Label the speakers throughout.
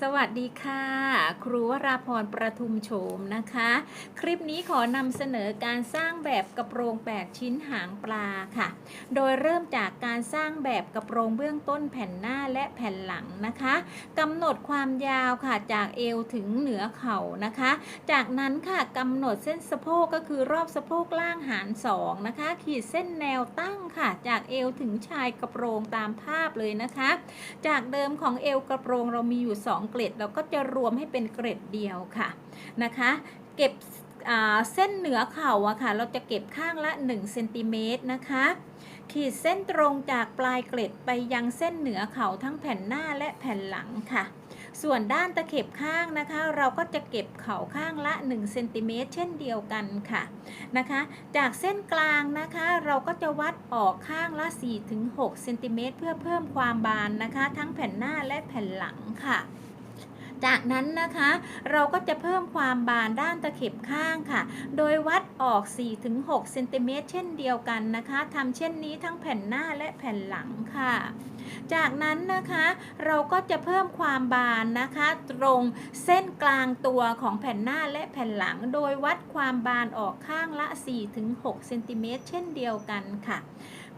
Speaker 1: สวัสดีค่ะ ครูวราพรประทุมโฉมนะคะ คลิปนี้ขอนำเสนอการสร้างแบบกระโปรง8ชิ้นหางปลาค่ะ โดยเริ่มจากการสร้างแบบกระโปรงเบื้องต้นแผ่นหน้าและแผ่นหลังนะคะกำหนดความยาวค่ะจากเอวถึงเหนือเข่านะคะ จากนั้นค่ะกำหนดเส้นสะโพกก็คือรอบสะโพกล่างหาร2นะคะ ขีดเส้นแนวตั้งค่ะ จากเอวถึงชายกระโปรงตามภาพเลยนะคะ จากเดิมของเอวกระโปรงเรามีอยู่ 2เกล็ดเราก็จะรวมให้เป็นเกล็ดเดียวค่ะนะคะ เก็บเส้นเหนือเข่าอะค่ะ เราจะเก็บข้างละ1เซนติเมตรนะคะ ขีดเส้นตรงจากปลายเกล็ดไปยังเส้นเหนือเข่าทั้งแผ่นหน้าและแผ่นหลังค่ะ ส่วนด้านตะเข็บข้างนะคะ เราก็จะเก็บเข่าข้างละ1เซนติเมตรเช่นเดียวกันค่ะนะคะ จากเส้นกลางนะคะ เราก็จะวัดออกข้างละ4-6เซนติเมตรเพื่อเพิ่มความบานนะคะ ทั้งแผ่นหน้าและแผ่นหลังค่ะ จากนั้นนะคะเราก็จะเพิ่มความบานด้านตะเข็บข้างค่ะ โดยวัดออก 4-6เซนติเมตรเช่นเดียวกันนะคะทำเช่นนี้ทั้งแผ่นหน้าและแผ่นหลังค่ะ จากนั้นนะคะเราก็จะเพิ่มความบานนะคะ ตรงเส้นกลางตัวของแผ่นหน้าและแผ่นหลัง โดยวัดความบานออกข้างละ 4-6เซนติเมตรเช่นเดียวกันค่ะ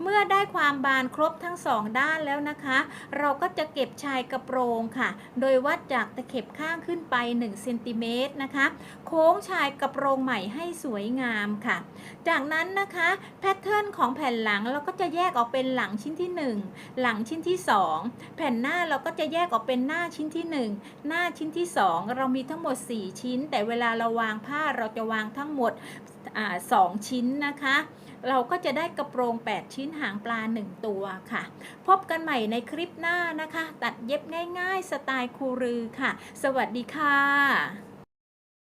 Speaker 1: เมื่อได้ความบานครบทั้งสองด้านแล้วนะคะ เราก็จะเก็บชายกระโปรงค่ะ โดยวัดจากตะเข็บข้างขึ้นไป1เซนติเมตรนะคะ โค้งชายกระโปรงใหม่ให้สวยงามค่ะ จากนั้นนะคะแพทเทิร์นของแผ่นหลังเราก็จะแยกออกเป็นหลังชิ้นที่ 1 หลังชิ้นที่ 2 แผ่นหน้าเราก็จะแยกออกเป็นหน้าชิ้นที่ 1 หน้าชิ้นที่ 2 เรามีทั้งหมด 4 ชิ้น แต่เวลาเราวางผ้าเราจะวางทั้งหมด สองชิ้นนะคะ เราก็จะได้กระโปรง 8 ชิ้นหางปลา 1 ตัวค่ะ พบกันใหม่ในคลิปหน้านะคะ ตัดเย็บง่ายๆ สไตล์ครูรือค่ะ สวัสดีค่ะ